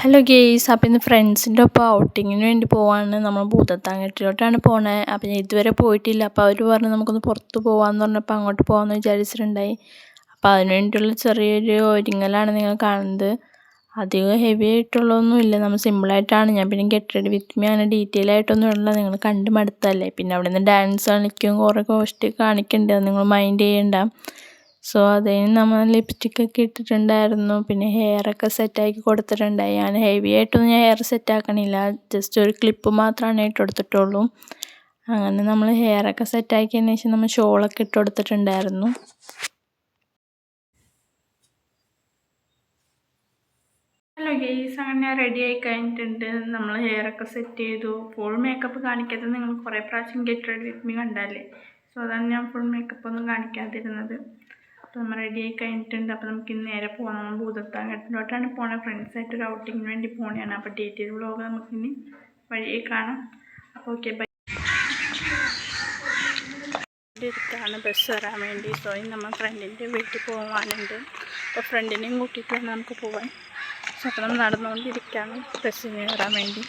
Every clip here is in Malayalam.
ഹലോ ഗെയ്സ് അപ്പം ഇന്ന് ഫ്രണ്ട്സിന്റെ ഒപ്പം ഔട്ടിങ്ങിന് വേണ്ടി പോവാണ്. നമ്മൾ ഭൂതത്താങ്ങട്ടിലോട്ടാണ് പോണത് അപ്പം ഞാൻ ഇതുവരെ പോയിട്ടില്ല. അപ്പോൾ അവർ പറഞ്ഞു നമുക്കൊന്ന് പുറത്ത് പോകാമെന്ന് പറഞ്ഞപ്പോൾ അങ്ങോട്ട് പോകാമെന്ന് വിചാരിച്ചിട്ടുണ്ടായി. അപ്പോൾ അതിന് വേണ്ടിയിട്ടുള്ള ചെറിയൊരു ഒരുങ്ങലാണ് നിങ്ങൾ കാണുന്നത്. അധികം ഹെവി ആയിട്ടുള്ളതൊന്നും ഇല്ല. നമ്മൾ സിമ്പിളായിട്ടാണ് ഞാൻ പിന്നെ ഗെറ്റ് റെഡി വിത്ത് മീ അങ്ങനെ ഡീറ്റെയിൽ ആയിട്ടൊന്നും ഉള്ള നിങ്ങൾ കണ്ട് മടുത്തല്ലേ? പിന്നെ അവിടെ നിന്ന് ഡാൻസ് കളിക്കും കുറേ കോസ്റ്റ് കാണിക്കേണ്ടത് നിങ്ങൾ മൈൻഡ് ചെയ്യണ്ട. സോ അതിന് നമ്മൾ ലിപ്സ്റ്റിക്കൊക്കെ ഇട്ടിട്ടുണ്ടായിരുന്നു. പിന്നെ ഹെയറൊക്കെ സെറ്റാക്കി കൊടുത്തിട്ടുണ്ടായി. ഞാൻ ഹെവി ആയിട്ടൊന്നും ഞാൻ ഹെയർ സെറ്റാക്കണില്ല ജസ്റ്റ് ഒരു ക്ലിപ്പ് മാത്രമാണ് ഇട്ട് കൊടുത്തിട്ടുള്ളൂ. അങ്ങനെ നമ്മൾ ഹെയറൊക്കെ സെറ്റാക്കിയതിന് ശേഷം നമ്മൾ ഷോളൊക്കെ ഇട്ട് കൊടുത്തിട്ടുണ്ടായിരുന്നു. ഹലോ ഗെയ്സ് അങ്ങനെ റെഡി ആയി കഴിഞ്ഞിട്ടുണ്ട്. നമ്മൾ ഹെയറൊക്കെ സെറ്റ് ചെയ്തു. ഫുൾ മേക്കപ്പ് കാണിക്കാതെ നിങ്ങൾ കുറേ പ്രാവശ്യം ഗെറ്റ് റെഡി വിത്ത് മീ കണ്ടല്ലേ സോ അതാണ് ഞാൻ ഫുൾ മേക്കപ്പ് ഒന്നും കാണിക്കാതിരുന്നത്. അപ്പോൾ നമ്മൾ റെഡി ആയി കഴിഞ്ഞിട്ടുണ്ട്. അപ്പോൾ നമുക്ക് ഇന്ന് നേരെ പോകണം നമ്മൾ ഭൂതത്താങ്കട്ടിലോട്ടാണ് പോണത് ഫ്രണ്ട്സായിട്ട് ഒരു ഔട്ടിങ്ങിന് വേണ്ടി പോകണതാണ് അപ്പോൾ ഡീറ്റെയിൽ വ്ളോഗ് നമുക്കിനി വഴിയെ കാണാം. അപ്പോൾ ഓക്കെ ബൈ അടുത്താണ് ബസ് വരാൻ വേണ്ടി. സോ നമ്മൾ ഫ്രണ്ടിന്റെ വീട്ടിൽ പോകാനുണ്ട് അപ്പോൾ ഫ്രണ്ടിനെയും കൂട്ടിയിട്ട് വേണം നമുക്ക് പോകാൻ സോ അപ്പോൾ നമ്മൾ നടന്നുകൊണ്ടിരിക്കുകയാണ് ബസ്സിന് കയറാൻ വേണ്ടി.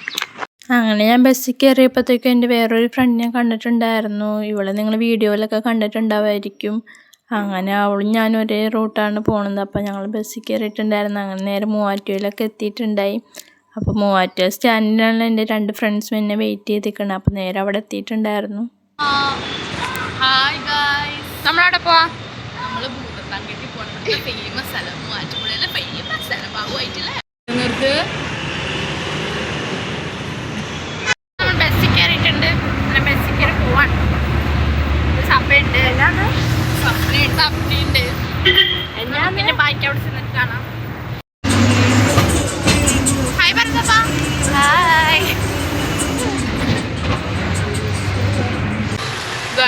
അങ്ങനെ ഞാൻ ബസ്സിൽ കയറിയപ്പോഴത്തേക്കും എന്റെ വേറൊരു ഫ്രണ്ടിനെ കണ്ടിട്ടുണ്ടായിരുന്നു. ഇവിടെ നിങ്ങൾ വീഡിയോയിലൊക്കെ കണ്ടിട്ടുണ്ടാവുമായിരിക്കും അങ്ങനെ അവളും ഞാൻ ഒരേ റൂട്ടാണ് പോണത്. അപ്പോൾ ഞങ്ങൾ ബസ്സിൽ കയറിയിട്ടുണ്ടായിരുന്നു അങ്ങനെ നേരെ മൂവാറ്റുപുഴയിലൊക്കെ എത്തിയിട്ടുണ്ടായി. അപ്പോൾ മൂവാറ്റുപുഴ സ്റ്റാൻഡിലാണ് എന്റെ രണ്ട് ഫ്രണ്ട്സും എന്നെ വെയിറ്റ് ചെയ്തിരിക്കണം അപ്പോൾ നേരെ അവിടെ എത്തിയിട്ടുണ്ടായിരുന്നു. ഹായ് ഗായ്സ് നമ്മളവിടെ പോവാ. നമ്മൾ ഭൂതത്താങ്കെട്ടി പോകണം ഫേമസ് സ്ഥലം. മൂവാറ്റുപുഴയിലെ ഫേമസ് സ്ഥലം. ബാബുവായിട്ടില്ലേ നിർത്ത്.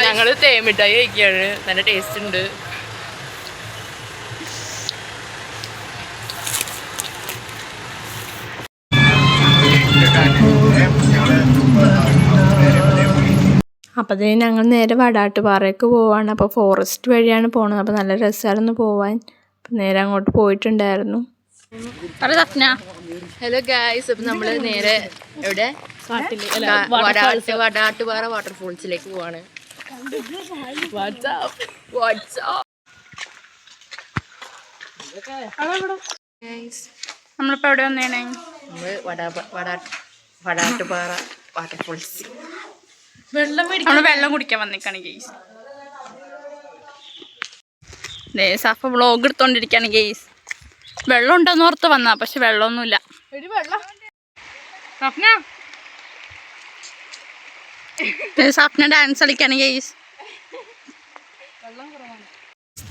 ഞങ്ങൾ തേമിഠായി കഴിക്കുകയാണ്. നല്ല ടേസ്റ്റ് ഉണ്ട്. അപ്പോൾ അതേ ഞങ്ങൾ നേരെ വടാട്ടുപാറയ്ക്ക് പോവാണ്. അപ്പോൾ ഫോറസ്റ്റ് വഴിയാണ് പോണത്. അപ്പോൾ നല്ല രസമായിരുന്നു പോവാൻ. നേരെ അങ്ങോട്ട് പോയിട്ടുണ്ടായിരുന്നു. ഹലോ ഗായ്സ് അപ്പം നമ്മൾ നേരെ എവിടെ? വടാട്ടുപാറ. വാട്ടർഫോൾസിലേക്ക് പോവാണ്. വാട്സാപ്പ് നമ്മളിപ്പോൾ എവിടെ വന്നേണേ? നമ്മൾ വടാ വടാ വടാട്ടുപാറ വാട്ടർഫോൾസ് നമ്മൾ വെള്ളം കുടിക്കാൻ വന്നേക്കാണ് ഗെയ്സ് ദേ സഫ വ്ളോഗ് എടുത്തോണ്ടിരിക്കാണ് ഗെയ്സ് വെള്ളം ഉണ്ടോന്ന് ഓർത്ത് വന്നാ പക്ഷെ വെള്ളമൊന്നുമില്ല. സഫ്ന ദേ സഫ്ന ഡാൻസ് കളിക്കാണ് ഗെയ്സ്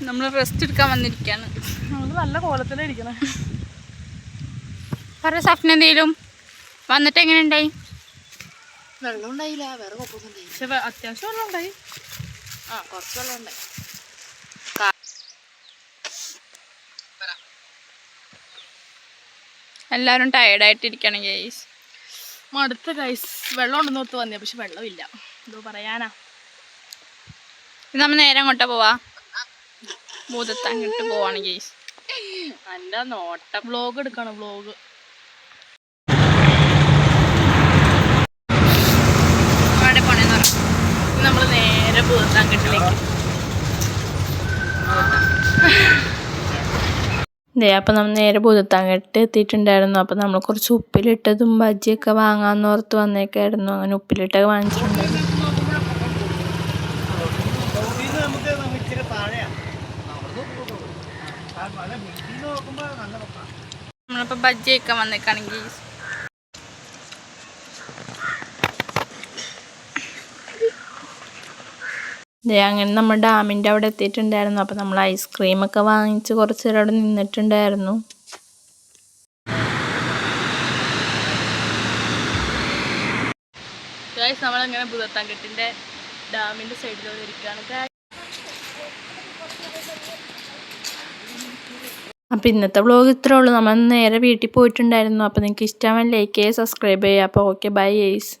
നമ്മൾ റെസ്റ്റ് എടുക്കാൻ വന്നിരിക്കാണ്. നല്ല കോലത്തിലിരിക്കണം പറ സഫ്ന എന്തെങ്കിലും വന്നിട്ട് എങ്ങനെ ഉണ്ടായി? വെള്ളം ഉണ്ടായില്ല വേറെ കുഴപ്പമൊന്നും പക്ഷെ അത്യാവശ്യം വെള്ളം ഉണ്ടായി. ആ കുറച്ച് വെള്ളം ഉണ്ടായി. എല്ലാവരും ടയർഡായിട്ടിരിക്കുകയാണ് ഗെയ്സ് മടുത്ത ഗൈസ് വെള്ളം ഉണ്ടെന്ന് ഒത്ത് വന്നേ പക്ഷെ വെള്ളമില്ല. എന്തോ പറയാനാ? നമ്മ നേരെ അങ്ങോട്ടാ പോവാ. ഭൂതത്ത് അങ്ങോട്ട് പോവാണ് ഗെയ്സ് നല്ല നോട്ട. ബ്ലോഗ് എടുക്കണം വ്ലോഗ് അവിടെ പോണേന്ന് പറ നമ്മൾ നേരെ ഭൂതത്താങ്കട്ടിലേക്ക് ദേ അപ്പോൾ നമ്മൾ നേരെ ഭൂതത്താങ്കട്ട് എത്തിയിട്ടുണ്ടായിരുന്നു. അപ്പോൾ നമ്മൾ കുറച്ച് ഉപ്പിലിട്ടതും ബജ്ജിയൊക്കെ വാങ്ങാമെന്ന് ഓർത്ത് വന്നേക്കായിരുന്നു. അങ്ങനെ ഉപ്പിലിട്ടൊക്കെ വാങ്ങിച്ചിട്ടുണ്ടായിരുന്നു നമ്മളിപ്പോൾ ബജ്ജിയൊക്കെ കഴിക്കാൻ വന്നേക്കാണ് ഗെയ്സ് ദേ അങ്ങനെ നമ്മൾ ഡാമിന്റെ അവിടെ എത്തിയിട്ടുണ്ടായിരുന്നു. അപ്പോൾ നമ്മൾ ഐസ്ക്രീമൊക്കെ വാങ്ങിച്ച് കുറച്ച് നേരം അവിടെ നിന്നിട്ടുണ്ടായിരുന്നു. നമ്മളങ്ങനെ ഭൂതത്താങ്കട്ടിന്റെ ഡാമിന്റെ സൈഡിലോട്ട് ഇരിക്കുകയാണ്. അപ്പം ഇന്നത്തെ വ്ളോഗ് ഇത്രേ ഉള്ളൂ. നമ്മൾ നേരെ വീട്ടിൽ പോയിട്ടുണ്ടായിരുന്നു. അപ്പോൾ നിങ്ങൾക്ക് ഇഷ്ടമായി ലൈക്ക് ചെയ്യുക സബ്സ്ക്രൈബ് ചെയ്യുക. അപ്പോൾ ഓക്കെ ബൈ ഏയ്സ്